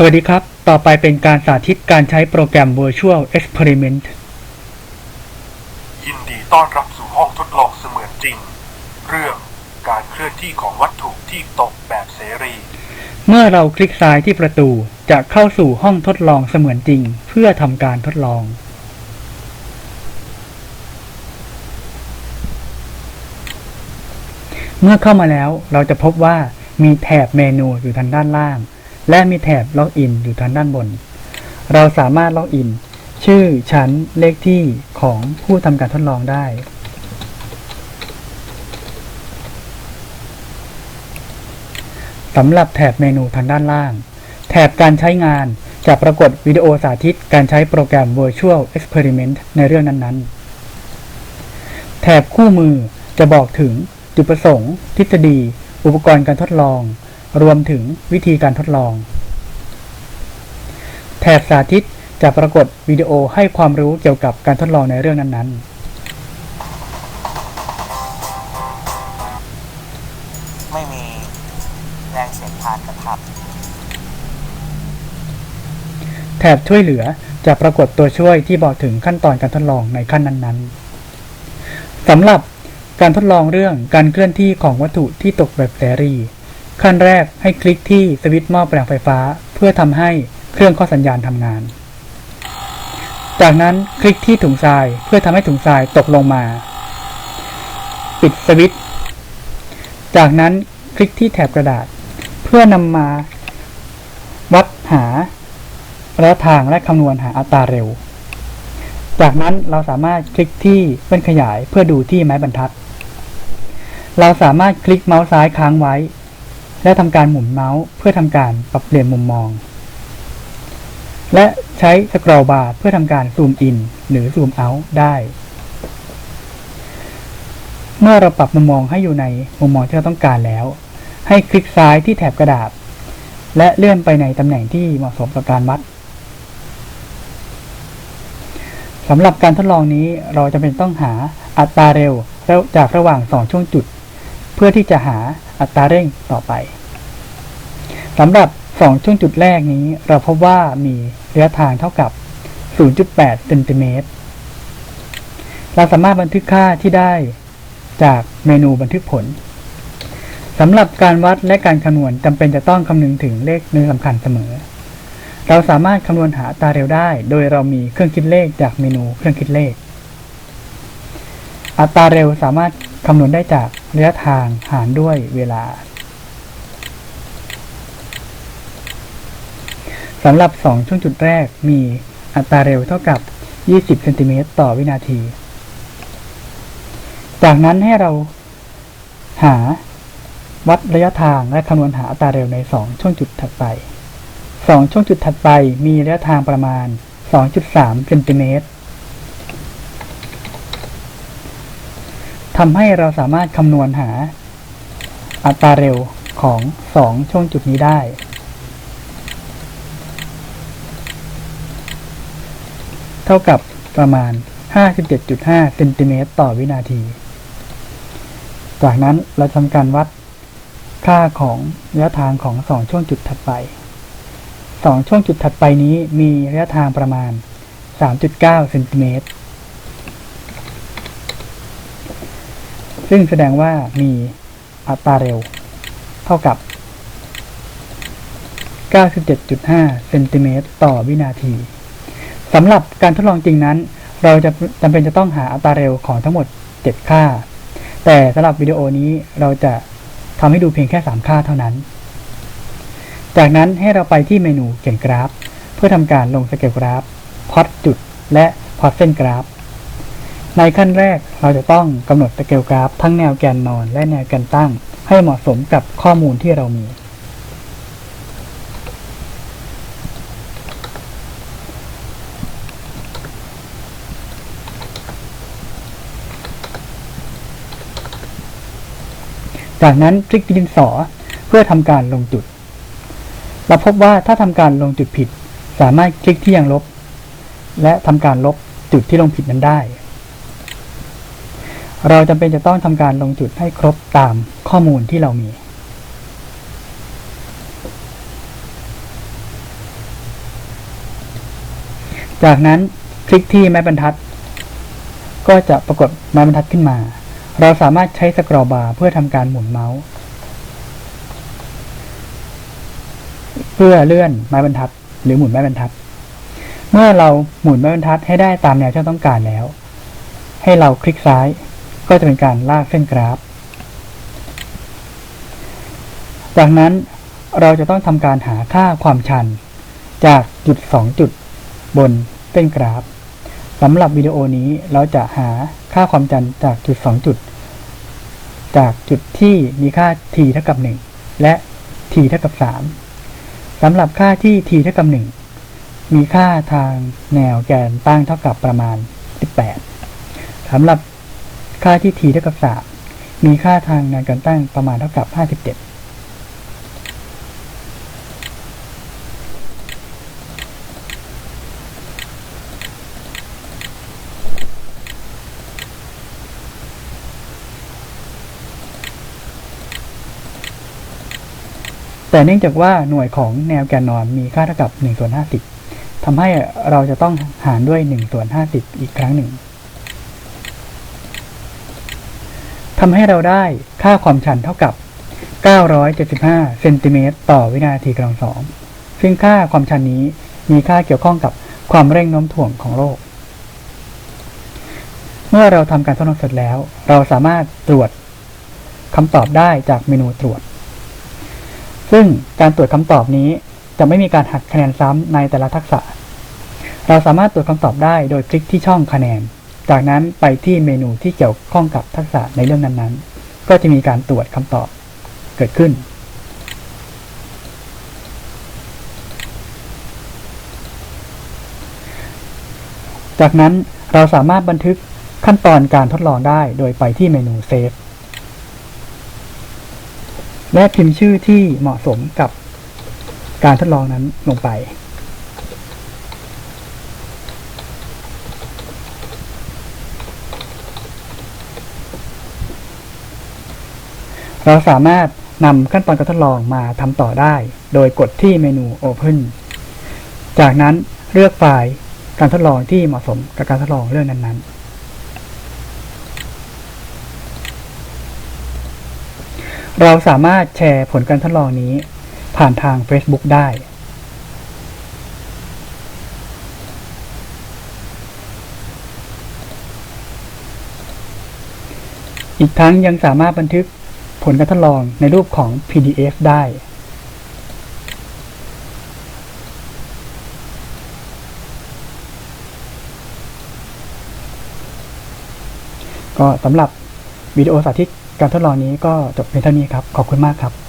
สวัสดีครับ ต่อไปเป็นการสาธิตการใช้โปรแกรม Virtual Experiment ยินดีต้อนรับสู่ห้องทดลองเสมือนจริง เรื่องการเคลื่อนที่ของวัตถุที่ตกแบบเสรี เมื่อเราคลิกซ้ายที่ประตูจะเข้าสู่ห้องทดลองเสมือนจริง เพื่อทำการทดลอง เมื่อเข้ามาแล้วเราจะพบว่ามีแถบเมนูอยู่ทางด้านล่าง และมีแถบล็อกอินอยู่ทางด้านบน เราสามารถล็อกอิน ชื่อชั้นเลขที่ของผู้ทำการทดลองได้ สำหรับแถบเมนูทางด้านล่าง แถบการใช้งานจะปรากฏวิดีโอสาธิตการใช้โปรแกรม Virtual Experiment ในเรื่องนั้นๆ แถบคู่มือจะบอกถึงจุดประสงค์ ทฤษฎี อุปกรณ์การทดลอง รวมถึงวิธีการทดลอง แถบสาธิตจะปรากฏวิดีโอให้ความรู้เกี่ยวกับการทดลองในเรื่องนั้นๆไม่มีแรงเสียดทานกระทับ แถบช่วยเหลือจะปรากฏตัวช่วยที่บอกถึงขั้นตอนการทดลองในขั้นนั้นๆสำหรับการทดลองเรื่องการเคลื่อนที่ของวัตถุที่ตกแบบเสรี ขั้นแรกให้คลิกที่สวิตช์หม้อแปลงไฟฟ้า เพื่อทำให้เครื่องข้อสัญญาณทำงาน จากนั้นคลิกที่ถุงทรายเพื่อทำให้ถุงทรายตกลงมา ปิดสวิตช์ จากนั้นคลิกที่แถบกระดาษ เพื่อนำมา วัดหาระยะทางและคำนวณหาอัตราเร็ว จากนั้นเราสามารถคลิกที่เลื่อนขยายเพื่อดูที่ไม้บรรทัด เราสามารถคลิกเมาส์ซ้ายค้างไว้ และทำการหมุนเมาส์เพื่อทำการปรับเปลี่ยนมุมมอง และใช้สครอลบาร์เพื่อทำการซูมอินหรือซูมเอาท์ได้ เมื่อเราปรับมุมมองให้อยู่ในมุมมองที่เราต้องการแล้ว ให้คลิกซ้ายที่แถบกระดาษ และเลื่อนไปในตำแหน่งที่เหมาะสมกับการวัดสำหรับการทดลองนี้เราจะเป็นต้องหาอัตราเร็วจากระหว่าง 2 ช่วงจุด เพื่อที่จะหาอัตราเร่งต่อไป สำหรับ 2 ช่วงจุดแรกนี้เราพบว่ามีระยะทางเท่ากับ 0.8เซนติเมตร เราสามารถบันทึกค่าที่ได้จากเมนูบันทึกผลสำหรับการวัดและการคำนวณจำเป็นจะต้องคำนึงถึงเลขเนื้อสำคัญเสมอ เราสามารถคำนวณหาตาเร็วได้ โดยเรามีเครื่องคิดเลขจากเมนูเครื่องคิดเลข อัตราเร็วสามารถคำนวณได้จากระยะทางหารด้วยเวลาำหรับ 2 ช่วงจุดแรกมีอัตราเร็วเท่ากับ 20 เซนติเมตรต่อวินาที จากนั้นให้เราหาวัดระยะทางและคำนวณหาอัตราเร็วใน 2 ช่วงจุดถัดไป 2 ช่วงจุดถัดไปมีระยะทางประมาณ 2.3 เซนติเมตรทำให้เราสามารถคำนวณหาอัตราเร็วของ 2 ช่วงจุดนี้ได้ เท่ากับประมาณ 57.5เซนติเมตรต่อวินาที จากนั้นเราทำการวัดค่าของระยะทางของ 2 ช่วงจุดถัดไป 2 ช่วงจุดถัดไปนี้มีระยะทางประมาณ 3.9เซนติเมตร ซึ่งแสดงว่ามีอัตราเร็ว เท่ากับ 97.5เซนติเมตรต่อวินาที สำหรับการทดลองจริงนั้น เราจะจำเป็นจะต้องหาอัตราเร็วของทั้งหมด 7 ค่า แต่สำหรับวิดีโอนี้เราจะทำให้ดูเพียงแค่ 3 ค่าเท่านั้น จากนั้นให้เราไปที่เมนูเขียนกราฟ เพื่อทำการลงสเกลกราฟพอตจุด และพอตเส้นกราฟ ในขั้นแรกเราจะต้องกำหนดสเกลกราฟ ทั้งแนวแกนนอนและแนวแกนตั้ง ให้เหมาะสมกับข้อมูลที่เรามี จากนั้นคลิกดินสอเพื่อทำการลงจุด เราพบว่าถ้าทำการลงจุดผิด สามารถคลิกที่ยังลบ และทำการลบจุดที่ลงผิดนั้นได้ เราจำเป็นจะต้องทำการลงจุดให้ครบตามข้อมูลที่เรามีจากนั้นคลิกที่ไม้บรรทัด ก็จะปรากฏไม้บรรทัดขึ้นมา เราสามารถใช้สครอบาร์เพื่อทำการหมุนเมาส์ เพื่อเลื่อนไม้บรรทัด หรือหมุนไม้บรรทัด เมื่อเราหมุนไม้บรรทัดให้ได้ตามแนวที่เราต้องการแล้ว ให้เราคลิกซ้ายก็จะเป็นการลากเส้นกราฟ จากนั้นเราจะต้องทำการหาค่าความชัน จากจุด 2 จุด บนเส้นกราฟสำหรับวิดีโอนี้เราจะหาค่าความชันจากจุด 2 จุด จากจุดที่มีค่า t เท่ากับ 1 และ t เท่ากับ 3 สำหรับค่าที่ t เท่ากับ 1 มีค่าทางแนวแกนตั้งเท่ากับประมาณ 18 สำหรับค่าที่ t เท่ากับ 3 มีค่าทางแนวแกนตั้งประมาณเท่ากับ 57 แต่เนื่องจากว่าหน่วยของแนวแกนนอนมีค่าเท่ากับ1ส่วน50ทำให้เราจะต้องหารด้วย1ส่วน50 อีกครั้งหนึ่งทำให้เราได้ค่าความชันเท่ากับ 975 เซนติเมตรต่อวินาทีกำลังสอง ซึ่งค่าความชันนี้มีค่าเกี่ยวข้องกับความเร่งโน้มถ่วงของโลก เมื่อเราทำการทดลองเสร็จแล้ว เราสามารถตรวจคำตอบได้จากเมนูตรวจ ซึ่งการตรวจคำตอบนี้จะไม่มีการหักคะแนนซ้ำในแต่ละทักษะ เราสามารถตรวจคำตอบได้โดยคลิกที่ช่องคะแนน จากนั้นไปที่เมนูที่เกี่ยวข้องกับทักษะในเรื่องนั้นๆ ก็จะมีการตรวจคำตอบเกิดขึ้น จากนั้นเราสามารถบันทึกขั้นตอนการทดลองได้โดยไปที่เมนู Save และพิมพ์ชื่อที่เหมาะสมกับการทดลองนั้นลงไป เราสามารถนำขั้นตอนการทดลองมาทำต่อได้ โดยกดที่เมนู Open จากนั้นเลือกไฟล์การทดลองที่เหมาะสมกับการทดลองเรื่องนั้นๆ เราสามารถแชร์ผลการทดลองนี้ ผ่านทาง Facebook ได้ อีกทั้งยังสามารถบันทึกผลการทดลองในรูปของ PDF ได้ก็สำหรับวิดีโอสาธิต การทดลองนี้ก็จบเพียงเท่านี้ครับ ขอบคุณมากครับ